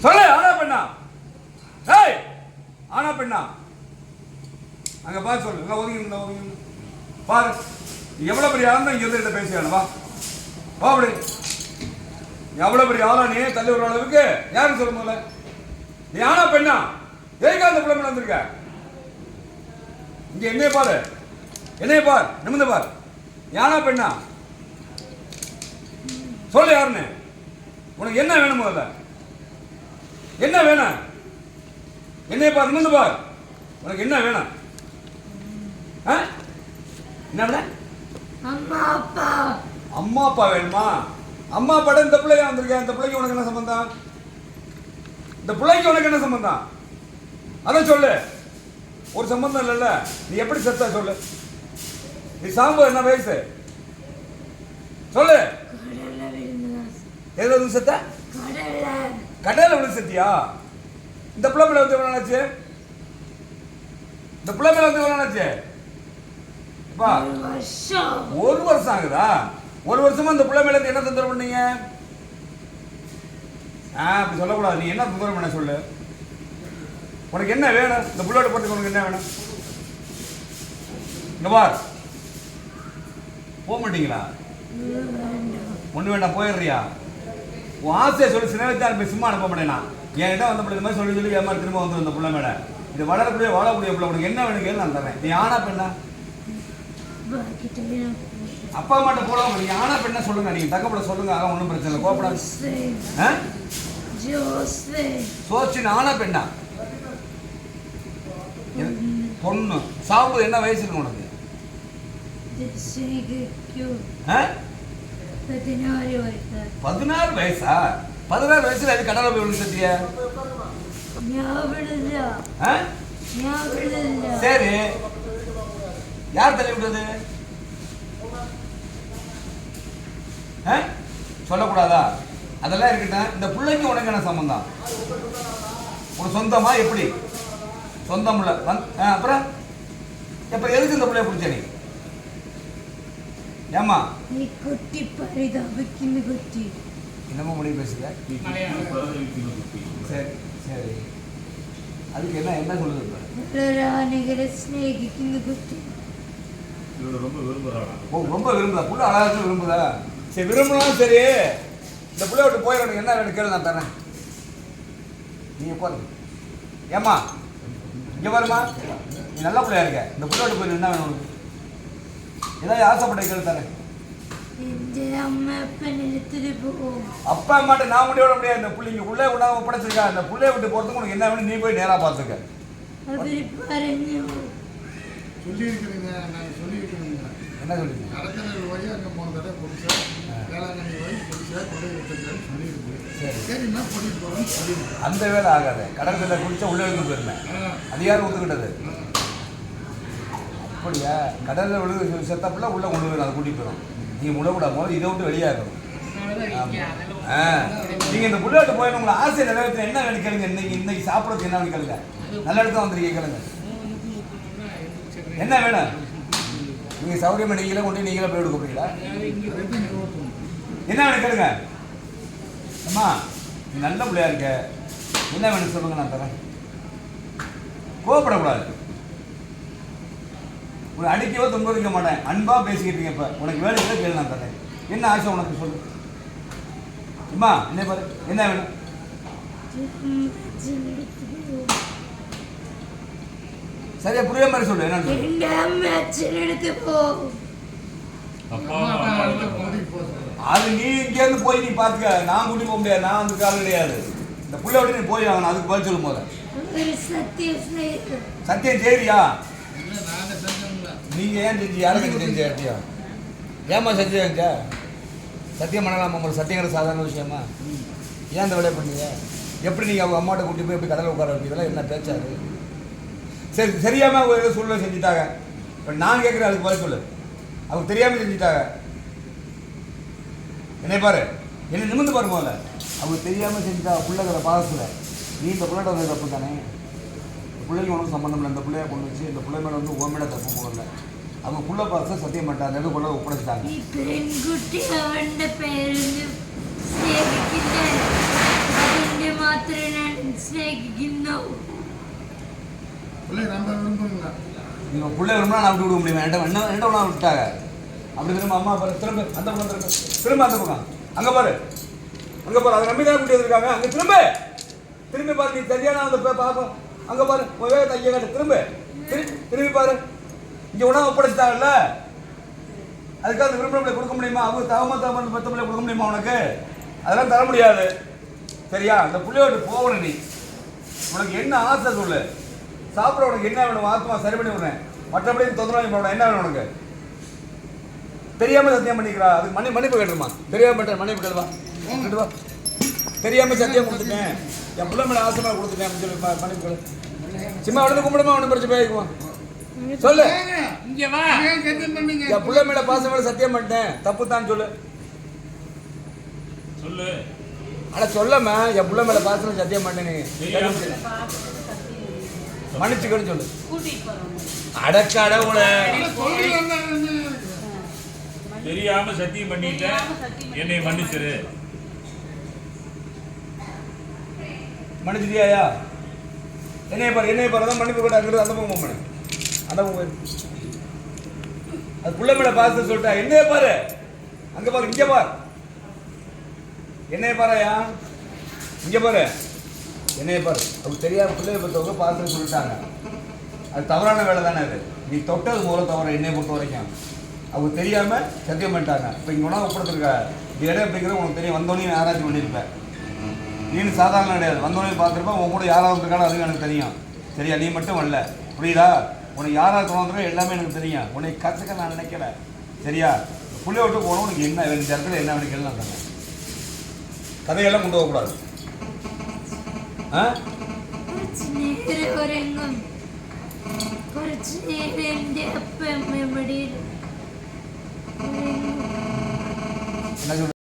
சொல்லு ஆனா பெண்ணா. ஏய் ஆனா பெண்ணா. அங்க பாரு சொல்லு இங்க ஒதுங்கி இருந்தா ஒதுங்கி பாரு நீ எவ்வளவு பெரிய ஆளா இங்க இருந்து பேசியான வா. வா அப்படி. எவ்வளவு பெரிய ஆளா நீ தள்ளி விடுற அளவுக்கு யாரும் சொல்ல முதல்ல? நீ ஆனா பெண்ணா. எதுக்கு அந்த பிள்ளை வந்திருக்க? இங்க என்னைய பாரு. என்னைய பார் நிமிந்து பார். யானா பெண்ணா. சொல்லு யாருன்னு. உனக்கு என்ன வேணும் முதல்ல? என்ன வேணும் என்னைய பார் நிமிந்து பார். உனக்கு என்ன வேணும்? என்ன அம்மா அப்பா. அம்மா அப்பா வேணுமா? அம்மா அப்பாட இந்த பிள்ளைய வந்திருக்கேன். இந்த பிள்ளைக்கு உனக்கு என்ன சம்பந்தம்? இந்த பிள்ளைக்கு உனக்கு என்ன சம்பந்தம்? அதான் சொல்லு. ஒரு சம்பந்தம் இல்லைல்ல. நீ எப்படி செத்தா சொல்லு. நீ சாம்பு என்ன வயசு? சொல்லு. எதாவது செத்த? கடையில் விழுந்து செத்தியா? இந்த பிள்ளை மேலே வந்து எவ்வளோ ஆச்சு? இந்த பிள்ளை மேலே வந்து எவ்வளோ ஆச்சு? ஒரு வருஷம் ஆகுதா? ஒரு வருஷமா இந்த பிள்ளை மேலே என்ன தொந்தரவு பண்ணீங்க? ஆ அப்படி சொல்லக்கூடாது. நீ என்ன தொந்தரவு பண்ண சொல்லு. உனக்கு என்ன வேணும்? இந்த புள்ளோட போட்டு உனக்கு என்ன வேணும்? இந்த பார். போக மாட்டீங்களா? ஒன்று வேண்டாம் போயிடுறியா? உன் ஆசையை சொல்லி சின்ன வச்சா அனுப்பி சும்மா அனுப்ப மாட்டேனா? என்கிட்ட வந்த பிள்ளை இந்த மாதிரி சொல்லி சொல்லி ஏமாறு திரும்ப வந்து இந்த பிள்ளை மேல. இது வளரக்கூடிய வாழக்கூடிய பிள்ளை உனக்கு என்ன வேணும் கேளு நான் தரேன். நீ ஆனா பெண்ணா? அப்பா அம்மாட்ட போடாம நீங்க ஆனா பெண்ணா சொல்லுங்க. நீங்க தக்கப்பட சொல்லுங்க அதெல்லாம் ஒன்றும் பிரச்சனை இல்லை. கோப்படாது ஜோசே. ஆ? ஜோசே. சோச்சு ஆனா பெண்ணா? பொண்ணு. சாப்பிடுறது என்ன வயசு இருக்கு உனக்கு? பதினாறு வயசா? பதினாறு வயசுல அது கடலை போய் விழுந்துட்டியா சரி. யார் தள்ளி விட்டது? சொல்லக்கூடாதா? அதெல்லாம் இருக்கட்டும். இந்த பிள்ளைக்கு உனக்கு என்ன சம்பந்தம்? உனக்கு சொந்தமா எப்படி? சொந்தம் இல்லை அப்புறம்? எப்போ எதுக்கு இந்த பிள்ளைய பிடிச்ச நீ? ஏமா நீ குட்டி பரிதாபிக்கின்னு குட்டி என்னமோ மொழி பேசுங்க சரி சரி. அதுக்கு என்ன என்ன சொல்லுது ஸ்னேகிக்கின்னு குட்டி ரொம்ப விரும்புகிறாடா ரொம்ப விரும்புதா? புள்ள அழகாக விரும்புதா? சரி விரும்பணும் சரி. இந்த பிள்ளை விட்டு போயிடணும் என்ன வேணும் கேளு நான் தரேன். நீ உட்காந்து ஏம்மா? இங்கே வருமா நீ நல்ல பிள்ளையா இருக்க. இந்த பிள்ளை விட்டு போயிடணும் என்ன வேணும் ஏதாவது ஆசைப்பட்ட கேள்வி தானே? அப்பா அம்மாட்ட நான் முடியோட முடியாது. இந்த பிள்ளைங்க உள்ளே விடாம படைச்சிருக்கா இந்த பிள்ளைய விட்டு போறதுக்கு உனக்கு என்ன வேணும்? நீ போய் நேராக பார்த்துக்க. சொல்லியிருக்கிறீங்க. என்ன சொல்லுங்க கடத்தல் சரி. அந்த வேலை ஆகாது. கடற்கரையில் குடிச்சா உள்ளே இருந்து போயிருந்தேன் அதிகாரம் ஒத்துக்கிட்டது. அப்படியா? கடல்ல விழுது செத்தப்பில் உள்ள கொண்டு போயிடும் அதை கூட்டிட்டு போயிடும். நீங்க முழக்கூடாது முதல்ல இதை விட்டு வெளியே இருக்கணும் ஆ. நீங்க இந்த புள்ளோட்டு போய் உங்களை ஆசை நிறைவேற்ற என்ன வேணும் கேளுங்க இன்னைக்கு இன்னைக்கு சாப்பிட்றதுக்கு என்ன வேணும் கேளுங்க? நல்ல இடத்துல வந்திருக்கீங்க கேளுங்க. என்ன வேணும் நீங்க சௌகரியமா நீங்களே கொண்டு நீங்களே போய் எடுக்க போறீங்களா என்ன வேணும் கேளுங்க? அம்மா நீ நல்ல பிள்ளையா இருக்க. என்ன வேணும் சொல்லுங்க நான் தரேன். கோவப்படக்கூடாது. உன்னை அடிக்கவோ துன்புறுக்க மாட்டேன். அன்பாக பேசிக்கிட்டு இருக்கேன் இப்போ உனக்கு வேலை இல்லை கேள்வி நான் தரேன். என்ன ஆசை உனக்கு சொல்லு. அம்மா என்ன பாரு. என்ன வேணும்? சரியா புரிய மாதிரி சொல்லு. என்ன அது நீ இங்கேருந்து போய் நீ பார்த்துக்க. நான் கூட்டி போக முடியாது. நான் வந்து கால் கிடையாது இந்த புள்ள விட்டு நீ போய் ஆகணும். அதுக்கு பதில் சொல்லும் போத. சத்தியம் சரியா நீங்கள் ஏன் செஞ்சு யாருக்கு செஞ்ச சத்தியம்? ஏமா செஞ்சீங்க சத்தியம் பண்ணலாமா? உங்களுக்கு சத்தியங்கிற சாதாரண விஷயமா? ஏன் அந்த வேலையை பண்ணீங்க? எப்படி நீங்கள் அவங்க அம்மாட்ட கூட்டி போய் எப்படி கடலை உட்கார வைப்பீங்களா என்ன பேச்சாரு? சரி தெரியாமல் அவங்க ஏதோ சூழ்நிலை செஞ்சுட்டாங்க. இப்போ நான் கேட்குறேன் அதுக்கு பதில் சொல்லு. அவங்க தெரியாமல் செஞ்சுட்டாங்க. என்னை பாரு. என்ன நிமிந்து பாரு முதல்ல. அவங்க தெரியாமல் செஞ்சுட்டா பிள்ளைங்கிற பாதத்தில் நீ இந்த பிள்ளைகிட்ட வந்து தப்பு தானே? பிள்ளைங்க ஒன்றும் சம்மந்தம் இல்லை. இந்த பிள்ளைய கொண்டு வச்சு இந்த பிள்ளை மேலே வந்து உன் மேலே தப்பு முதல்ல அவங்க புள்ள பார்த்து சத்தியம் பண்ணிட்டாங்க அந்த கொள்ள ஒப்படைச்சிட்டாங்க ഈ പെൺകുട്ടി അവന്റെ പേരിന് സ്നേഹിക്കില്ല അതിന്റെ മാത്രമേ எனக்கு கிண்ணம் பிள்ளை ரொம்ப விரும்புங்க நீங்க பிள்ளை விரும்பினா நான் விட்டு விட முடியுமா என்ன என்ன என்ன ஒன்றா விட்டாங்க அப்படி திரும்ப அம்மா பாரு திரும்ப அந்த பக்கம் திரும்ப திரும்ப அந்த பக்கம் அங்க பாரு அங்க பாரு அதை நம்பி தான் கூட்டி வந்திருக்காங்க அங்க திரும்ப திரும்பி பாரு நீ சரியான அந்த பே- பாப்பா அங்க பாரு உன் வேகத்தை ஐயா காட்டு திரும்ப திரு- திரும்பி பாரு இங்க உணவு ஒப்படைச்சிட்டாங்கல்ல அதுக்காக அந்த விருப்பங்களை கொடுக்க முடியுமா? அவங்க தவமா தவம் பத்து பிள்ளை கொடுக்க முடியுமா உனக்கு? அதெல்லாம் தர முடியாது. சரியா? அந்த புள்ளையோட போகணும் நீ. உனக்கு என்ன ஆசை சொல்லு. சாப்பிட உனக்கு என்ன வேணும்? ஆத்மா சரி பண்ணி விடுறேன் மற்றபடி தொந்தரவு பண்ண என்ன வேணும் உனக்கு? தெரியாம சத்தியம் பண்ணிக்கிறா. அதுக்கு மணி மன்னிப்பு கேட்டுருமா தெரியாம பண்ணிட்டேன் மன்னிப்பு கேட்டுவா? கேட்டுவா? தெரியாம சத்தியம் கொடுத்துட்டேன். என் பிள்ளை மேல ஆசை கொடுத்துட்டேன் அப்படின்னு சொல்லி மன்னிப்பு கேளு. சும்மா உடனே கும்பிடுமா? உடனே படிச்சு போய்க்குவான் சொல்லு. இங்க வா. சத்தியம் பண்ணீங்க? என் பிள்ளை மேல பாசம் மேல சத்தியம் பண்ணிட்டேன். தப்பு தான் சொல்லு. சொல்லு. அட சொல்லம்மா என் பிள்ளை மேல பாசம் சத்தியம் பண்ணேன்னு மன்னிச்சுக்கன்னு சொல்லு. வந்தாங்க தெரியாம சத்தியம் பண்ணிட்டேன் என்னை மன்னிச்சிரு. மன்னிச்சிட்டியாயா? என்னைய பாரு என்னைய பாரு. அதான் மன்னிப்பு கூட அங்கிருந்து அந்த பக்கம் போக மாட்டேன் அது புள்ள மேல பாசத்தை சொல்லிட்டா என்னைய பாரு. அங்க பாரு இங்க பாரு. என்னைய பாருயா? இங்க பாரு. என்னைய பாரு. அவங்க தெரியாத பிள்ளைய பத்தவங்க பாசத்தை சொல்லிட்டாங்க. அது தவறான வேலை தானே அது. நீ தொட்டது மூலம் தவறு என்னை பொறுத்த வரைக்கும். அவங்க தெரியாம சத்தியம் பண்ணிட்டாங்க. இப்போ இங்கே உணவு கொடுத்துருக்க இது இடம் அப்படிங்கிறது உனக்கு தெரியும். வந்தோடனே ஆராய்ச்சி பண்ணியிருப்பேன் நீனு சாதாரண கிடையாது. வந்தோடனே பார்த்துருப்பேன் உன் கூட யாராவது இருக்கானோ அதுவும் எனக்கு தெரியும். சரியா? நீ மட்டும் வரல. புரியுதா? உனக்கு யாராக இருக்கணும் எல்லாமே எனக்கு தெரியும். உன்னை கற்றுக்க நான் நினைக்கல. சரியா? புள்ளிய விட்டு போகணும் உனக்கு என்ன இந்த இடத்துல என்ன வேணும் கேள்வி கதையெல்லாம் கொண்டு போகக்கூடாது எனக்கு